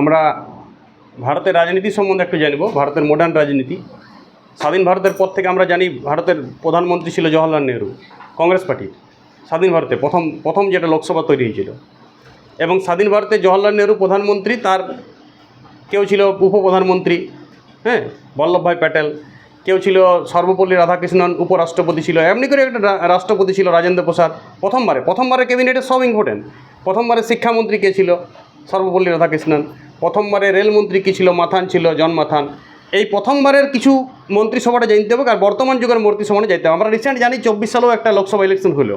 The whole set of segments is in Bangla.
আমরা ভারতের রাজনীতি সম্বন্ধে একটু জানব, ভারতের মডার্ন রাজনীতি। স্বাধীন ভারতের পর থেকে আমরা জানি ভারতের প্রধানমন্ত্রী ছিল জওয়াহরলাল নেহরু, কংগ্রেস পার্টির। স্বাধীন ভারতে প্রথম প্রথম যেটা লোকসভা তৈরি হয়েছিল। এবং স্বাধীন ভারতে জওয়াহরলাল নেহরু প্রধানমন্ত্রী, তার কেউ ছিল উপপ্রধানমন্ত্রী হ্যাঁ বল্লভভাই প্যাটেল। কেউ ছিল সর্বপল্লী রাধাকৃষ্ণন, উপরাষ্ট্রপতি ছিল, এমনি করে একটা রাষ্ট্রপতি ছিল রাজেন্দ্র প্রসাদ প্রথমবারে। প্রথমবারে ক্যাবিনেটে সব ইম্পর্টেন্ট প্রথমবারে শিক্ষামন্ত্রী কে ছিল? সর্বপল্লী রাধাকৃষ্ণন। প্রথমবারে রেলমন্ত্রী কী ছিল? মাথান ছিল, জন মাথান। এই প্রথমবারের কিছু মন্ত্রিসভাটা জানতে হবে, আর বর্তমান যুগের মন্ত্রিসভাটা জানতে হবে। আমরা রিসেন্ট জানি চব্বিশ সালেও একটা লোকসভা ইলেকশন হলো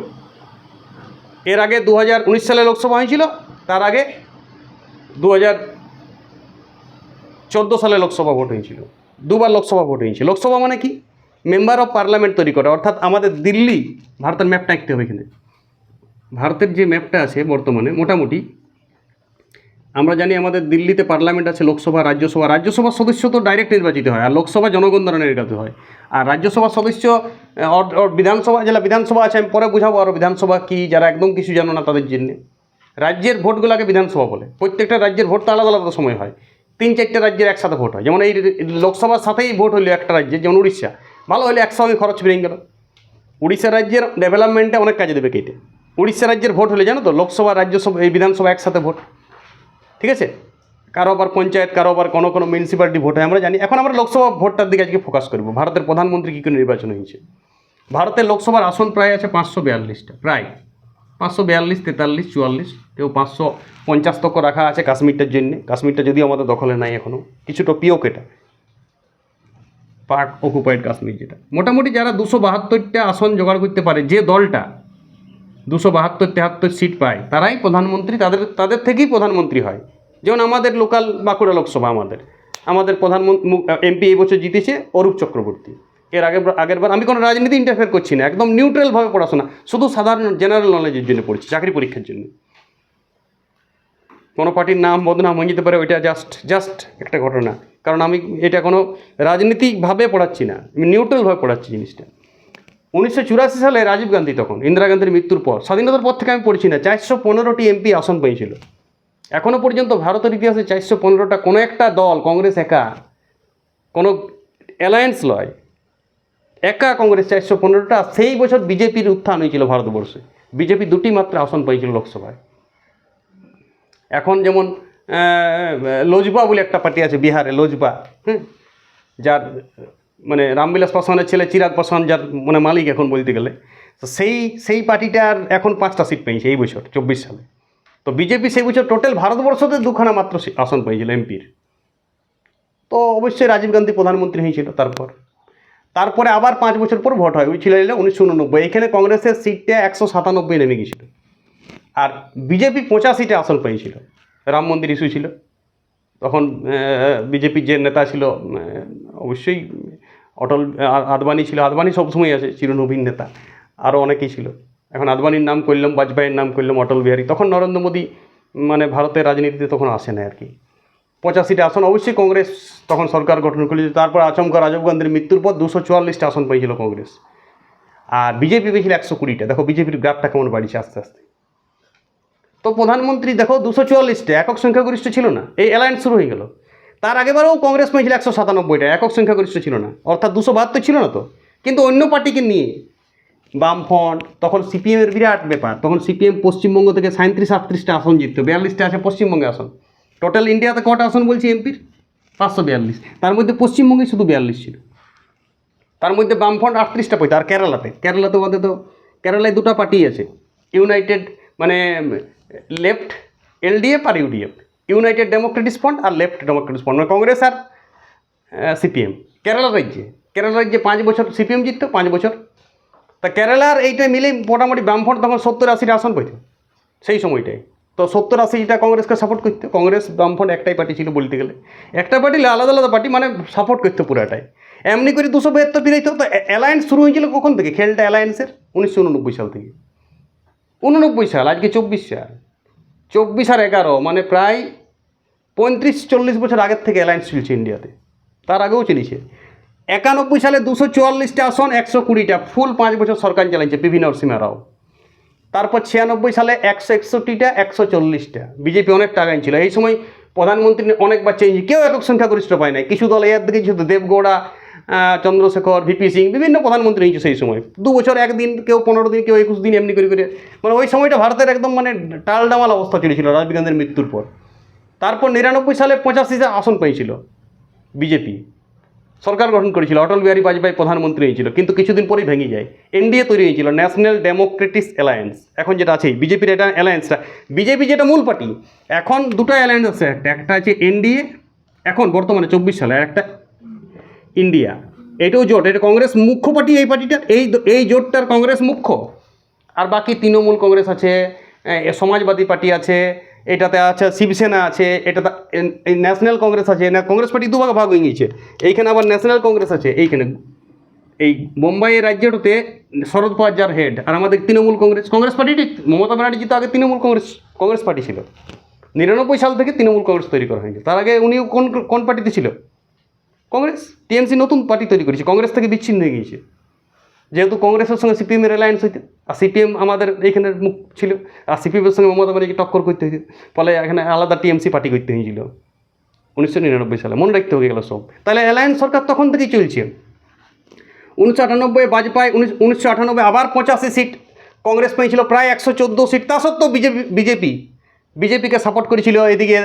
এর আগে দু হাজার উনিশ সালে লোকসভা হয়েছিল, তার আগে দু চোদ্দ সালে লোকসভা ভোট হয়েছিল। দুবার লোকসভা ভোট হয়েছে। লোকসভা মানে কি? মেম্বার অফ পার্লামেন্ট তৈরি করা। অর্থাৎ আমাদের দিল্লি, ভারতের ম্যাপটা আঁকতে হবে এখানে। ভারতের যে ম্যাপটা আছে বর্তমানে, মোটামুটি আমরা জানি আমাদের দিল্লিতে পার্লামেন্ট আছে, লোকসভা, রাজ্যসভা। রাজ্যসভার সদস্য তো ডাইরেক্ট নির্বাচিত হয়, আর লোকসভা জনগণ দ্বারা নির্বাচিত হয়। আর রাজ্যসভার সদস্য বিধানসভা যেটা বিধানসভা আছে, আমি পরে বুঝাবো আরও বিধানসভা কী, যারা একদম কিছু জানো না তাদের জন্য। রাজ্যের ভোটগুলোকে বিধানসভা বলে। প্রত্যেকটা রাজ্যের ভোট তো আলাদা আলাদা সময় হয়। তিন, চারটে রাজ্যের একসাথে ভোট হয়। যেমন এই লোকসভার সাথেই ভোট হলো একটা রাজ্যে, যেমন উড়িষ্যা। ভালো হলে একসঙ্গে খরচ বেরিয়ে গেল। উড়িষ্যা রাজ্যের ডেভেলপমেন্টে অনেক কাজে দেবে কেটে। উড়িষ্যা রাজ্যের ভোট হলে, জানো তো, লোকসভা, রাজ্যসভা, এই বিধানসভা একসাথে ভোট। ঠিক আছে? কারও আবার পঞ্চায়েত, কারও আবার কোনো কোনো মিউনিসিপ্যালিটি ভোট হয়, আমরা জানি। এখন আমরা লোকসভা ভোটটার দিকে আজকে ফোকাস করব। ভারতের প্রধানমন্ত্রী কী করে নির্বাচন হয়েছে? ভারতের লোকসভার আসন প্রায় আছে পাঁচশো বিয়াল্লিশটা, প্রায়। পাঁচশো বিয়াল্লিশ, তেতাল্লিশ, চুয়াল্লিশ কেউ পাঁচশো পঞ্চাশ তক রাখা আছে কাশ্মীরটার জন্য। কাশ্মীরটা যদিও আমাদের দখলে নাই এখনও কিছুটা পিওক এটা। পার্ট অকুপাইড কাশ্মীর যেটা। মোটামুটি যারা দুশো বাহাত্তরটা আসন জোগাড় করতে পারে, যে দলটা দুশো বাহাত্তর, তেহাত্তর সিট পায়। তারাই প্রধানমন্ত্রী, তাদের তাদের থেকেই প্রধানমন্ত্রী হয়। যেমন আমাদের লোকাল বাঁকুড়া লোকসভা আমাদের। আমাদের প্রধানমন্ত্রী এমপি এই বছর জিতেছে অরূপ চক্রবর্তী। এর আগে আগের বার আমি কোনো রাজনীতি ইন্টারফেয়ার করছি না, একদম নিউট্রালভাবে পড়াশোনা, শুধু সাধারণ জেনারেল নলেজের জন্য পড়ছি, চাকরি পরীক্ষার জন্য। কোনো পার্টির নাম বদনাম হয়ে যেতে পারে, ওইটা জাস্ট জাস্ট একটা ঘটনা। কারণ আমি এটা কোনো রাজনীতিকভাবে পড়াচ্ছি না, আমি নিউট্রালভাবে পড়াচ্ছি জিনিসটা। উনিশশো চুরাশি সালে রাজীব গান্ধী তখন, ইন্দিরা গান্ধীর মৃত্যুর পর। স্বাধীনতার পর থেকে আমি পড়ছি না, চারশো পনেরোটি এমপি আসন পেয়েছিল। এখনও পর্যন্ত ভারতের ইতিহাসে চারশো পনেরোটা কোনো একটা দল, কংগ্রেস একা, কোনো অ্যালায়েন্স লয়। একা কংগ্রেস চারশো পনেরোটা, সেই বছর বিজেপির উত্থান হয়েছিল ভারতবর্ষে। বিজেপি দুটি মাত্র আসন পেয়েছিল লোকসভায়। এখন যেমন লোজপা বলে একটা পার্টি আছে বিহারে, লোজপা হ্যাঁ যার মানে রামবিলাস পাসওয়ানের ছেলে চিরাগ পাসওয়ান যার মানে মালিক এখন বলতে গেলে। তো সেই সেই পার্টিটার এখন পাঁচটা সিট পেয়েছে এই বছর, চব্বিশ সালে। তো বিজেপি সেই বছর টোটাল ভারতবর্ষতে দুখানা মাত্র আসন পেয়েছিল এমপির। তো অবশ্যই রাজীব গান্ধী প্রধানমন্ত্রী হয়েছিল তারপর। তারপরে আবার পাঁচ বছর পর ভোট হয়, ওই ছিল উনিশশো উননব্বই। এখানে কংগ্রেসের সিটটা একশো সাতানব্বই নেমে গেছিল আর বিজেপি পঁচাশিটা আসন পেয়েছিল। রাম মন্দির ইস্যু ছিল। তখন বিজেপির যে নেতা ছিল অবশ্যই অটল আদবানি ছিল। আদবানি সবসময় আছে, চিরনবীন নেতা। আরও অনেকেই ছিল। এখন আদবানির নাম করলাম, বাজপেয়ীর নাম করলাম, অটল বিহারী। তখন নরেন্দ্র মোদী মানে ভারতের রাজনীতিতে তখন আসে না আর কি। পঁচাশিটা আসন, অবশ্যই কংগ্রেস তখন সরকার গঠন করেছিল তারপর আচমকা রাজীব গান্ধীর মৃত্যুর পর দুশো চুয়াল্লিশটা আসন পেয়েছিল কংগ্রেস। আর বিজেপি পেয়েছিল একশো কুড়িটা। দেখো, বিজেপির গ্রাফটা কেমন বাড়িছে আস্তে আস্তে। তো প্রধানমন্ত্রী, দেখো, দুশো চুয়াল্লিশটা, একক সংখ্যাগরিষ্ঠ ছিল না। এই অ্যালায়েন্স শুরু হয়ে গেল। তার আগেবারেও কংগ্রেস পেয়েছিল একশো সাতানব্বইটা, একক সংখ্যাগরিষ্ঠ ছিল না। অর্থাৎ দুশো বাহাত্তর ছিল না তো? কিন্তু অন্য পার্টিকে নিয়ে বামফ্রন্ট, তখন সিপিএমের বিরাট ব্যাপার, তখন সিপিএম পশ্চিমবঙ্গ থেকে সাঁত্রিশ আটত্রিশটা আসন জিততো, বিয়াল্লিশটা আছে পশ্চিমবঙ্গে আসন। টোটাল ইন্ডিয়াতে কটা আসন বলছি এমপির পাঁচশো বিয়াল্লিশ। তার মধ্যে পশ্চিমবঙ্গে শুধু বিয়াল্লিশ ছিল। তার মধ্যে বামফ্রন্ট আটত্রিশটা পেতো আর কেরালাতে। কেরালাতে ওদের তো কেরালায় দুটো পার্টি আছে, ইউনাইটেড মানে লেফট, এলডিএফ আর ইউডিএফ। ইউনাইটেড ডেমোক্রেটিক ফ্রন্ট আর লেফট ডেমোক্রেটিক ফ্রন্ট মানে কংগ্রেস আর সিপিএম। কেরালা রাজ্যে কেরালা রাজ্যে পাঁচ বছর সিপিএম জিততো, পাঁচ বছর। তা কেরালার এইটা মিলে মোটামুটি বামফ্রন্ট তখন সত্তর আশিটা আসন পেত সেই সময়টাই তো সত্তর আশিটা কংগ্রেসকে সাপোর্ট করতো, কংগ্রেস, বামফ্রন্ট একটাই পার্টি ছিল বলতে গেলে। একটা পার্টি আলাদা আলাদা পার্টি মানে সাপোর্ট করতো পুরাটাই। এমনি করে দুশো বাহাত্তর ফিরাইতো তো অ্যালায়েন্স শুরু হয়েছিল কখন থেকে? খেলটা অ্যালায়েন্সের উনিশশো উননব্বই সাল থেকে। উননব্বই সাল, আজকে চব্বিশ সাল। চব্বিশ আর এগারো মানে প্রায় পঁয়ত্রিশ চল্লিশ বছর আগের থেকে অ্যালায়েন্স চলছে ইন্ডিয়াতে তার আগেও চলেছে। একানব্বই সালে দুশো চুয়াল্লিশটা আসন, একশো কুড়িটা। ফুল পাঁচ বছর সরকার চালাইছে পিভি নরসিমা রাও তারপর ছিয়ানব্বই সালে একশো একষট্টিটা, একশো চল্লিশটা। বিজেপি অনেক টাকা ছিল এই সময় প্রধানমন্ত্রী অনেকবার চেঞ্জ কেউ একক সংখ্যাগরিষ্ঠ পায় নাই। কিছু দল এর দিকে ছিল দেবগৌড়া চন্দ্রশেখর ভিপি সিং বিভিন্ন প্রধানমন্ত্রী হয়েছে সেই সময়। দু বছর, একদিন, কেউ পনেরো দিন, কেউ একুশ দিন, এমনি করে করে। মানে ওই সময়টা ভারতের একদম মানে টালডামাল অবস্থা চলেছিল রাজীব গান্ধীর মৃত্যুর পর। তারপর নিরানব্বই সালে পঁচাশিটা আসন পেয়েছিল বিজেপি। সরকার গঠন করেছিল, অটল বিহারী বাজপেয়ী প্রধানমন্ত্রী হয়েছিল, কিন্তু কিছুদিন পরেই ভেঙে যায়। এনডিএ তৈরি হয়েছিল ন্যাশনাল ডেমোক্রেটিক অ্যালায়েন্স এখন যেটা আছে, বিজেপির এটা অ্যালায়েন্সটা বিজেপি যেটা মূল পার্টি, এখন দুটো অ্যালায়েন্স আছে, একটা একটা আছে এনডিএ, এখন বর্তমানে চব্বিশ সালে একটা ইন্ডিয়া। এটাও জোট, এটা কংগ্রেস মুখ্য পার্টি এই পার্টিটা, এই এই জোটটার কংগ্রেস মুখ্য। আর বাকি তৃণমূল কংগ্রেস আছে সমাজবাদী পার্টি আছে এটাতে আছে, শিবসেনা আছে, এটাতে ন্যাশনাল কংগ্রেস আছে না কংগ্রেস পার্টি দুভাগ ভাগ হয়ে গিয়েছে। এইখানে আবার ন্যাশনাল কংগ্রেস আছে, এইখানে। এই বোম্বাই রাজ্যটাতে শরদ পাওয়ার যার হেড আর আমাদের তৃণমূল কংগ্রেস কংগ্রেস পার্টিটি মমতা ব্যানার্জি তো আগে তৃণমূল কংগ্রেস কংগ্রেস পার্টি ছিল। নিরানব্বই সাল থেকে তৃণমূল কংগ্রেস তৈরি করা হয়েছে। তার আগে উনি কোন কোন পার্টিতে ছিল? কংগ্রেস। টিএমসি নতুন পার্টি তৈরি করেছে, কংগ্রেস থেকে বিচ্ছিন্ন হয়ে গিয়েছে। যেহেতু কংগ্রেসের সঙ্গে সিপিএমের অ্যালায়েন্স হইতে আর সিপিএম আমাদের এইখানের মুখ ছিল, আর সিপিএমের সঙ্গে মমতা ব্যানার্জি টক্কর করতে হয়েছে ফলে এখানে আলাদা টিএমসি পার্টি করতে হয়েছিল। উনিশশো নিরানব্বই সালে, মনে রাখতে হয়ে গেল সব। তাহলে অ্যালায়েন্স সরকার তখন থেকেই চলছে। উনিশশো আটানব্বই বাজপেয়ী উনিশ উনিশশো আটানব্বই আবার পঁচাশি সিট কংগ্রেস পেয়েছিল, প্রায় একশো চোদ্দ সিট। তা সত্ত্বেও বিজেপি বিজেপি বিজেপিকে সাপোর্ট করেছিল এদিকে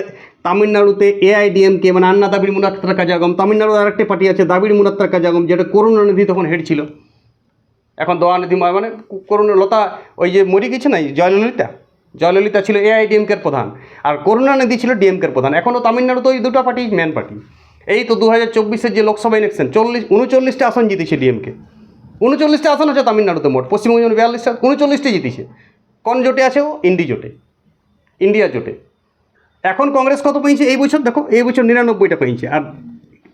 তামিলনাড়ুতে এআইডিএমকে মানে আন্না দাবির মুনাত্তার কাজাগম। তামিলনাড়ুর আরেকটি পার্টি আছে দাবির মুনাত্তার কাজাগম, যেটা করুণানিধি তখন হেড ছিল। এখন দয়ানিধি মানে করুণা লতা, ওই যে মরে গেছে না, এই জয়ললিতা? জয়ললিতা ছিল এআইডিএমকের প্রধান, আর করুণানিধি ছিল ডিএমকের প্রধান। এখনও তামিলনাড়ু তো ওই দুটো পার্টি মেন পার্টি এই তো দু হাজার চব্বিশের যে লোকসভা ইলেকশন চল্লিশ উনচল্লিশটা আসন জিতেছে ডিএমকে উনচল্লিশটা আসন আছে তামিলনাড়ুতে মোট পশ্চিমবঙ্গ বিয়াল্লিশটা উনচল্লিশটা জিতেছে। কোন জোটে আছে ও? ইন্ডি জোটে। ইন্ডিয়া জোটে। এখন কংগ্রেস কত পেয়েছে? এই বছর দেখো, এই বছর নিরানব্বইটা পেয়েছে। আর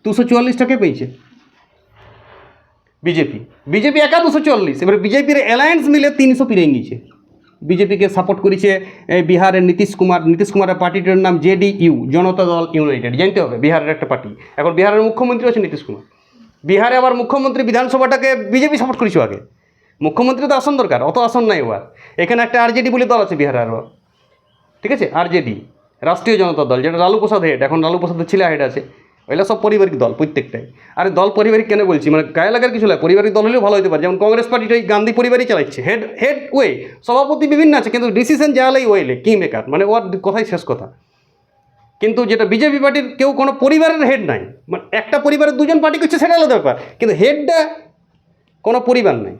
দুশো চুয়াল্লিশটাকে পেয়েছে? বিজেপি। বিজেপি একা দুশো চল্লিশ। এবার বিজেপির অ্যালায়েন্স মিলে তিনশো পেরিয়ে গিয়েছে বিজেপিকে সাপোর্ট করেছে বিহারের নীতিশ কুমার। নীতিশ কুমারের পার্টিটার নাম জেডিইউ জনতা দল ইউনাইটেড জানতে হবে, বিহারের একটা পার্টি। এখন বিহারের মুখ্যমন্ত্রী হচ্ছে নীতিশ কুমার। বিহারে আবার মুখ্যমন্ত্রী বিধানসভাটাকে বিজেপি সাপোর্ট করেছে আগে। মুখ্যমন্ত্রী তো আসন দরকার, অত আসন নাই এবার এখানে একটা আরজেডি বলে দল আছে বিহারে আরও ঠিক আছে? আরজেডি রাষ্ট্রীয় জনতা দল, যেটা লালু প্রসাদ হেড এখন লালু প্রসাদের ছেলে হেড আছে। ওইগুলো সব পারিবারিক দল প্রত্যেকটাই। আর দল পারিবারিক কেন বলছি? মানে গায়ে লাগার কিছু নয় পারিবারিক দল হলেও ভালো হতে পারে। যেমন কংগ্রেস পার্টিটা ওই গান্ধী পরিবারই চালাচ্ছে। হেড হেড ওয়ে সভাপতি বিভিন্ন আছে, কিন্তু ডিসিশন যাওয়ালেই ওয়েলে কিং মেকার মানে ওর কথাই শেষ কথা। কিন্তু যেটা বিজেপি পার্টির কেউ কোনো পরিবারের হেড নাই। মানে একটা পরিবারের দুজন পার্টি করছে, সেটা আলাদা ব্যাপার। কিন্তু হেডটা কোনো পরিবার নাই।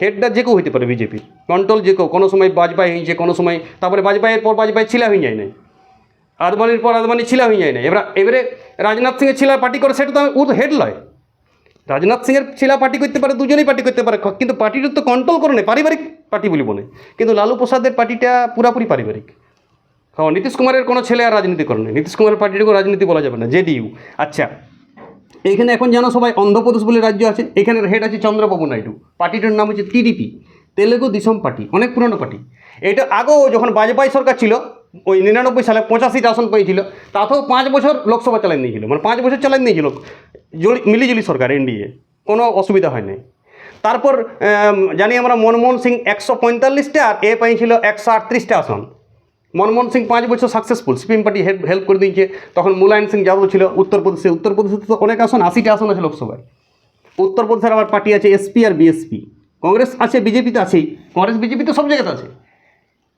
হেডটা যে কেউ হইতে পারে বিজেপি কন্ট্রোল যে কেউ। কোনো সময় বাজপাই হয়েছে, কোনো সময় তারপরে বাজপাইয়ের পর বাজপাই ছিলা হয়ে যায় নাই। আদবানির পর আদবানি ছিলা হয়ে যায় না। এবার এবারে রাজনাথ সিংয়ের ছিলা পার্টি করে, সেটা তো ও তো হেড লয় রাজনাথ সিংয়ের ছিলা পার্টি করতে পারে, দুজনেই পার্টি করতে পারে। কিন্তু পার্টিটা তো কন্ট্রোল করে নেই পারিবারিক পার্টি বলি বলে কিন্তু লালু প্রসাদের পার্টিটা পুরাপুরি পারিবারিক। হ্যাঁ নীতিশ কুমারের কোনো ছেলে আর রাজনীতি করে নেই নীতিশ কুমারের পার্টিটাকেও রাজনীতি বলা যাবে না, জেডিইউ। আচ্ছা এখানে এখন জানো সবাই অন্ধ্রপ্রদেশ বলে রাজ্য আছে এখানের হেড আছে চন্দ্রবাবু নাইডু। পার্টিটার নাম হচ্ছে টিডিপি, তেলেগু দিশম পার্টি, অনেক পুরনো পার্টি। এটা আগেও যখন বাজপেয়ী সরকার ছিল ওই নিরানব্বই সালে পঁচাশিটা আসন পেয়েছিল। তাতেও পাঁচ বছর লোকসভা চালান নিয়েছিল মানে পাঁচ বছর চালান নিয়েছিল মিলিজুলি সরকার, এনডিএ। কোনো অসুবিধা হয় নাই তারপর জানি আমরা মনমোহন সিং একশো পঁয়তাল্লিশটা আর এ পেয়েছিল একশো আটত্রিশটা আসন। মনমোহন সিং পাঁচ বছর successful CPM party help help করে দিয়েছে। তখন মুলায়ম সিং যাদব ছিল উত্তরপ্রদেশে। উত্তরপ্রদেশে তো অনেক আসন, আশিটা আসন আছে লোকসভায়। উত্তরপ্রদেশের আবার পার্টি আছে এসপি আর বিএসপি। কংগ্রেস আছে বিজেপি তো আছেই। কংগ্রেস, বিজেপি তো সব জায়গাতে আছে।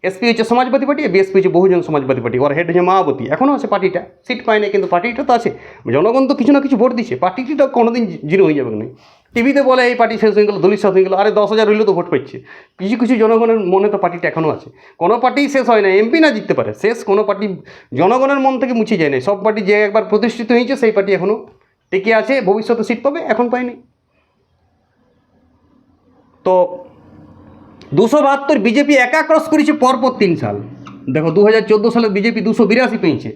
এসপি হচ্ছে সমাজবাদী পার্টি বিএসপি হচ্ছে বহুজন সমাজবাদী পার্টি ওর হেড হচ্ছে মায়াবতী এখনও আছে পার্টিটা সিট পায় না কিন্তু পার্টিটা তো আছে। জনগণ তো কিছু না কিছু ভোট দিচ্ছে, পার্টিটা কোনোদিন জিরো হয়ে যাবে না। টিভিতে বলে এই পার্টি শেষ হয়ে গেলো, দলিত শেষ হয়ে গেলো, আরে দশ হাজার হইলেও তো ভোট পাচ্ছে কিছু কিছু জনগণের মনে তো পার্টিটা এখনও আছে। কোনো পার্টি শেষ হয় না এমপি না জিততে পারে, শেষ কোনো পার্টি জনগণের মন থেকে মুছে যায় না সব পার্টি যে একবার প্রতিষ্ঠিত হয়েছে, সেই পার্টি এখনও টিকে আছে, ভবিষ্যতে সিট পাবে, এখন পায়নি। তো দুশো বাহাত্তর বিজেপি একা ক্রস করেছে পরপর তিন সাল। দেখো দু হাজার চোদ্দ সালে বিজেপি দুশো বিরাশি পেয়েছে।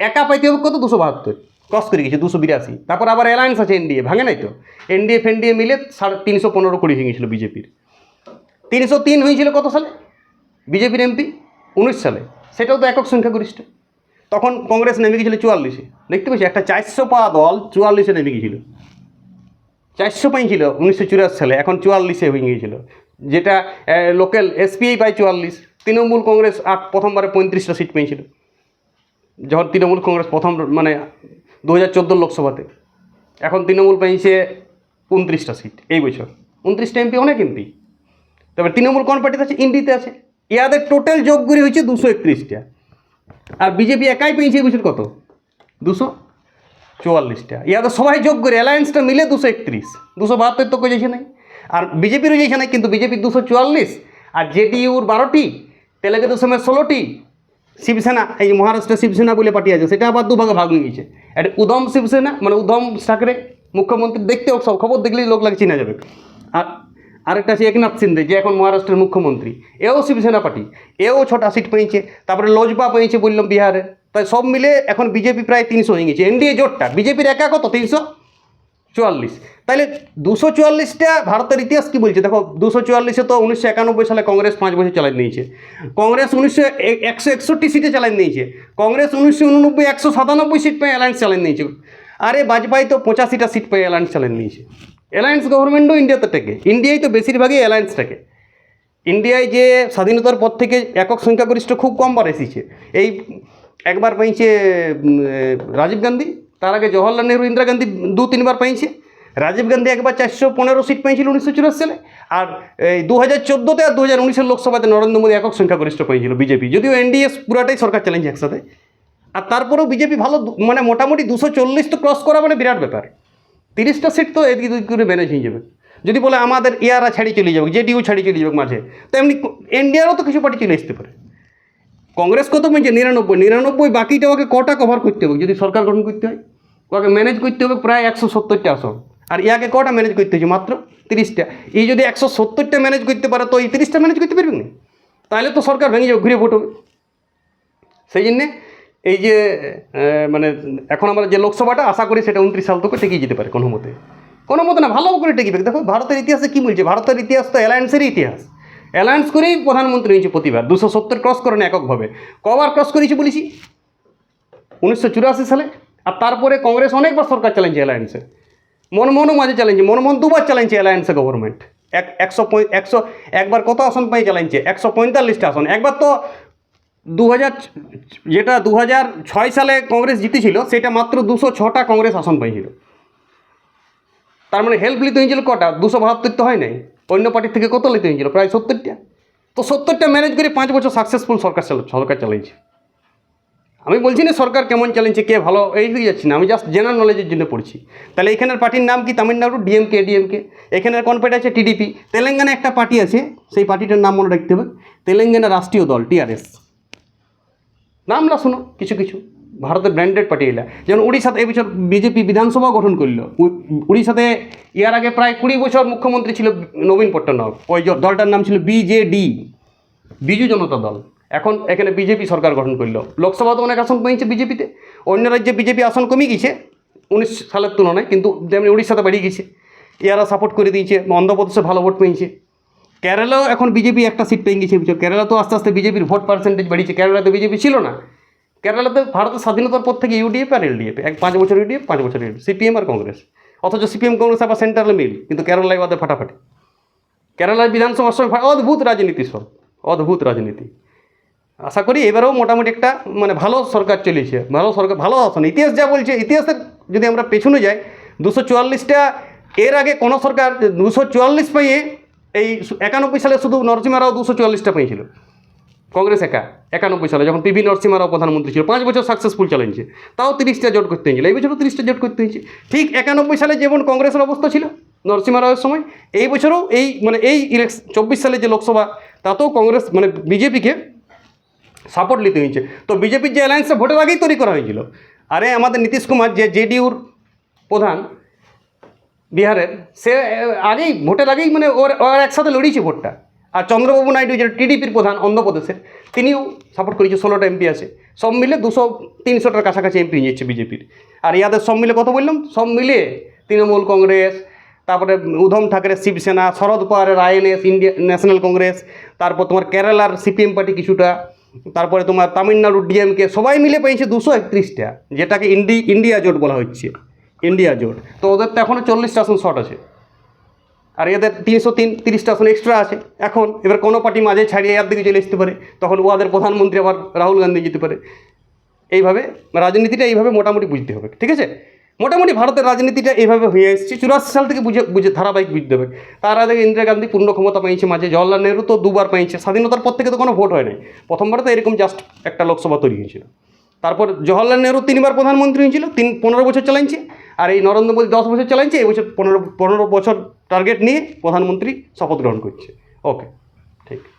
একা পাইতে হবে কত? দুশো বাহাত্তর। ক্রস করে গেছে, দুশো বিরাশি। তারপর আবার অ্যালায়েন্স আছে এনডিএ ভাঙে নাই তো? এনডিএ ফেনডিএ মিলে সাড়ে তিনশো পনেরো কোটি হয়ে গেছিল বিজেপির। তিনশো তিন হয়েছিল কত সালে? বিজেপির এমপি উনিশ সালে। সেটাও তো একক সংখ্যাগরিষ্ঠ। তখন কংগ্রেস নেমে গেছিল চুয়াল্লিশে। দেখতে পাচ্ছি, একটা চারশো পাওয়া দল চুয়াল্লিশে নেমে গেছিল। চারশো পাইছিল উনিশশো চুরাশি সালে, এখন চুয়াল্লিশে হয়ে গিয়েছিল যেটা লোকাল এসপিআই পায় চুয়াল্লিশ, তৃণমূল কংগ্রেস আট, প্রথমবারে পঁয়ত্রিশটা সিট পেয়েছিল। যখন তৃণমূল কংগ্রেস প্রথম মানে দু হাজার লোকসভাতে। এখন তৃণমূল পেয়েছে উনত্রিশটা সিট এই বছর। উনত্রিশটা এমপি, অনেক এমপি। তবে তৃণমূল কোন পার্টিতে আছে? ইন্ডিতে আছে। ইয়াদের টোটাল যোগগুলি হয়েছে দুশো একত্রিশটা। আর বিজেপি একাই পেয়েছে এই বছর কত? দুশো চুয়াল্লিশটা। ইয়াদের সবাই যোগ করে, অ্যালায়েন্সটা মিলে দুশো একত্রিশ। দুশো বাহাত্তর তো যেছে নাই আর বিজেপিরও নাই কিন্তু বিজেপির দুশো চুয়াল্লিশ, আর জেডিইউর বারোটি, তেলেগু দেশমের ষোলোটি, শিবসেনা, এই মহারাষ্ট্রে শিবসেনা বলে পার্টি আছে সেটা আবার দুভাগে ভাগ নিয়ে গেছে। একটা উদম শিবসেনা মানে উদম ঠাকরে, মুখ্যমন্ত্রী দেখতে সব খবর দেখলেই লোক লাগে চিনা যাবে। আর আরেকটা আছে একনাথ সিন্দে যে এখন মহারাষ্ট্রের মুখ্যমন্ত্রী, এও শিবসেনা পার্টি, এও ছটা সিট পেয়েছে, তারপরে লোজপা পেয়েছে বললাম বিহারে, তাই সব মিলে এখন বিজেপি প্রায় তিনশো হয়ে গেছে, এনডিএ জোটটা, বিজেপির একা কত তিনশো চুয়াল্লিশ। তাহলে দুশো চুয়াল্লিশটা ভারতের ইতিহাস কি বলছে? দেখো, দুশো চুয়াল্লিশে তো উনিশশো একানব্বই সালে কংগ্রেস পাঁচ বছর চালাই নিয়েছে। কংগ্রেস উনিশশো একশো একষট্টি সিটে চালাই নিয়েছে। কংগ্রেস উনিশশো উননব্বই, একশো সাতানব্বই সিট পেয়ে অ্যালায়েন্স চালাই নিয়েছে। আরে বাজপেয়ী তো পঁচাশিটা সিট পেয়ে অ্যালায়েন্স চালাই নিয়েছে। অ্যালায়েন্স গভর্নমেন্টও ইন্ডিয়াতে টেকে। ইন্ডিয়ায় তো বেশিরভাগই অ্যালায়েন্স থাকে ইন্ডিয়ায় যে স্বাধীনতার পর থেকে একক সংখ্যাগরিষ্ঠ খুব কমবার এসেছে। এই একবার পেয়েছে রাজীব গান্ধী তার আগে জওয়াহরলাল নেহরু, ইন্দিরা গান্ধী দু তিনবার পেয়েছে, রাজীব গান্ধী একবার চারশো পনেরো সিট পেয়েছিল উনিশশো চুরাশি সালে, আর এই দু হাজার চোদ্দোতে আর দু হাজার উনিশের লোকসভাতে নরেন্দ্র মোদী একক সংখ্যাগরিষ্ঠ পেয়েছিল বিজেপি, যদিও এনডিএ পুরাটাই সরকার চ্যালেঞ্জ একসাথে। আর তারপরেও বিজেপি ভালো মানে মোটামুটি দুশো চল্লিশ তো ক্রস করা মানে বিরাট ব্যাপার। তিরিশটা সিট তো এদিকে দুই করে ম্যানেজ হয়ে যাবে। যদি বলে আমাদের ইয়ারা ছাড়ি চলে যাবে জেডিইউ ছাড়ি চলে যাবে মাঝে তো এমনি এনডিআরও তো কিছু পার্টি চলে আসতে পারে। কংগ্রেস কত পেয়েছে? নিরানব্বই নিরানব্বই বাকিটা ওকে কটা কভার করতে হবে, যদি সরকার গঠন করতে হয়। ওকে ম্যানেজ করতে হবে প্রায় একশো সত্তরটা আসন। আর ইয়াকে কটা ম্যানেজ করতে হচ্ছে মাত্র তিরিশটা। এই যদি একশো সত্তরটা ম্যানেজ করতে পারে, তো এই তিরিশটা ম্যানেজ করতে পারবে না তাহলে তো সরকার ভেঙে যাবে, ঘুরে ভোট হবে। সেই জন্যে এই যে মানে এখন আমরা যে লোকসভাটা, আশা করি সেটা উনত্রিশ সাল থেকে টেকিয়ে যেতে পারে কোনো মতে। কোনো মতে না, ভালো করে টেকিবে দেখো, ভারতের ইতিহাসে কী বলছে ভারতের ইতিহাস তো অ্যালায়েন্সেরই ইতিহাস। অ্যালায়েন্স করেই প্রধানমন্ত্রী হয়েছে প্রতিবার। দুশো সত্তর ক্রস করেন এককভাবে। কবার ক্রস করেছি বলেছি? উনিশশো চুরাশি সালে। আর তারপরে কংগ্রেস অনেকবার সরকার চালাইছে অ্যালায়েন্সে মনমোহনও মাঝে চালাইছে মনমোহন দুবার চালাইছে অ্যালায়েন্সে গভর্নমেন্ট এক, একশো একশো, একবার কত আসন পাই চালাইছে একশো পঁয়তাল্লিশটা আসন। একবার তো দু হাজার যেটা দু ছয় সালে কংগ্রেস জিতেছিল, সেটা মাত্র দুশো ছটা কংগ্রেস আসন পাইছিল। তার মানে হেল্প লিতে হয়েছিল কটা? দুশো বাহাত্তর তো হয় নাই। অন্য পার্টির থেকে কত লিতে হয়েছিল? প্রায় সত্তরটা। তো সত্তরটা ম্যানেজ করে পাঁচ বছর সাকসেসফুল সরকার সরকার চালাইছে। আমি বলছি না সরকার কেমন চালাচ্ছে কে ভালো, এই হয়ে যাচ্ছে না, আমি জাস্ট জেনারেল নলেজের জন্য পড়ছি। তাহলে এখানের পার্টির নাম কি? তামিলনাড়ু ডিএমকে ডিএমকে এখানের কোন পার্টি আছে? টিডিপি তেলেঙ্গানা একটা পার্টি আছে, সেই পার্টিটার নাম মনে রাখতে হবে। তেলেঙ্গানা রাষ্ট্রীয় দল টিআরএস নামলা শোনো, কিছু কিছু। ভারতের ব্র্যান্ডেড পার্টি এলা। যেমন উড়িষ্যাতে এই বছর বিজেপি বিধানসভা গঠন করল। উড়িষ্যাতে ইয়ার আগে প্রায় কুড়ি বছর মুখ্যমন্ত্রী ছিল নবীন পট্টনায়ক। ওই দলটার নাম ছিল বিজেডি বিজু জনতা দল। এখন এখানে বিজেপি সরকার গঠন করল। লোকসভাতে অনেক আসন পেয়েছে বিজেপিতে। অন্য রাজ্যে বিজেপি আসন কমে গেছে উনিশ সালের তুলনায়, কিন্তু যেমনি উড়িষ্যাতে বেরিয়ে গেছে। ইয়ারা সাপোর্ট করে দিয়েছে, অন্ধ্রপ্রদেশে ভালো ভোট পেয়েছে। কেরালাও এখন বিজেপি একটা সিট পেয়ে গেছে কেরালা তো আস্তে আস্তে বিজেপির ভোট পার্সেন্টেজ বেড়েছে কেরালাতে বিজেপি ছিল না। কেরালাতে ভারতের স্বাধীনতার পর থেকে ইউডিএফ আর এলডিএফ এক পাঁচ বছর ইউডিএফ পাঁচ বছর এলডিএফ সিপিএম আর কংগ্রেস অথচ সিপিএম কংগ্রেস আবার সেন্ট্রালে মিল, কিন্তু কেরালায় ওদের ফাটাফাটি। কেরালার বিধানসভার সময় অদ্ভুত রাজনীতি সব, অদ্ভুত রাজনীতি। আশা করি এবারেও মোটামুটি একটা মানে ভালো সরকার চলেছে, ভালো সরকার, ভালো আসন ইতিহাস যা বলছে ইতিহাসের যদি আমরা পেছনে যাই, দুশো চুয়াল্লিশটা এর আগে কোনো সরকার দুশো চুয়াল্লিশ পেয়ে এই একানব্বই সালে শুধু নরসিংহ রাও দুশো চুয়াল্লিশটা পেয়েছিল। কংগ্রেস একা, একানব্বই সালে, যখন পিভি নরসিংহ রাও প্রধানমন্ত্রী ছিল, পাঁচ বছর সাকসেসফুল চালিয়েছে তাও তিরিশটা জোট করতে হয়েছিল, এই বছরও তিরিশটা জোট করতে হয়েছে। ঠিক একানব্বই সালে যেমন কংগ্রেসের অবস্থা ছিল নরসিংহ রাওয়ের সময়, এই বছরও এই মানে এই ইলেকশন চব্বিশ সালে যে লোকসভা, তাতেও কংগ্রেস মানে বিজেপিকে সাপোর্ট নিতে হয়েছে। তো বিজেপির যে অ্যালায়েন্সটা ভোটের আগেই তৈরি করা হয়েছিল, আরে আমাদের নীতিশ কুমার যে জেডিউর প্রধান বিহারের, সে আগেই, ভোটের আগেই মানে ওর ওর একসাথে লড়িয়েছে ভোটটা। আর চন্দ্রবাবু নাইডু যে টিডিপির প্রধান অন্ধ্রপ্রদেশের, তিনিও সাপোর্ট করেছে, ষোলোটা এমপি আছে। সব মিলে দুশো, তিনশোটার কাছাকাছি এমপি নিয়েছে বিজেপির। আর ইয়াদের সব মিলে কত বললাম, সব মিলে তৃণমূল কংগ্রেস, তারপরে উধম ঠাকরে শিবসেনা, শরদ পাওয়ারের আইএনএস, ইন্ডিয়া, ন্যাশনাল কংগ্রেস, তারপর তোমার কেরালার সিপিএম পার্টি কিছুটা তারপরে তোমার তামিলনাড়ু ডিএমকে সবাই মিলে পেয়েছে দুশো একত্রিশটা, যেটাকে ইন্ডি, ইন্ডিয়া জোট বলা হচ্ছে, ইন্ডিয়া জোট। তো ওদের তো এখনও চল্লিশটা আসন শর্ট আছে। আর এদের তিনশো তিন, তিরিশটা আসন এক্সট্রা আছে। এখন এবার কোনো পার্টি মাঝে ছাড়িয়ে এর দিকে চলে আসতে পারে। তখন ওদের প্রধানমন্ত্রী আবার রাহুল গান্ধী যেতে পারে। এইভাবে রাজনীতিটা এইভাবে মোটামুটি বুঝতে হবে, ঠিক আছে? মোটামুটি ভারতের রাজনীতিটা এইভাবে হয়ে এসেছে। চুরাশি সাল থেকে বুঝে বুঝে ধারাবাহিক বুঝতে হবে তার আগে ইন্দিরা গান্ধী পূর্ণ ক্ষমতা পেয়েছে মাঝে, জওয়াহরলাল নেহরু তো দুবার পেয়েছে। স্বাধীনতার পর থেকে তো কোনো ভোট হয় নাই। প্রথমবার তো এরকম জাস্ট একটা লোকসভা তৈরি হয়েছিল। তারপর জওয়াহরলাল নেহরু তিনবার প্রধানমন্ত্রী হয়েছিল, তিন পনেরো বছর চালাইছে। আর এই নরেন্দ্র মোদী দশ বছর চালাইছে, এই বছর পনেরো পনেরো বছর টার্গেট নিয়ে প্রধানমন্ত্রী শপথ গ্রহণ করছে। ওকে ঠিক।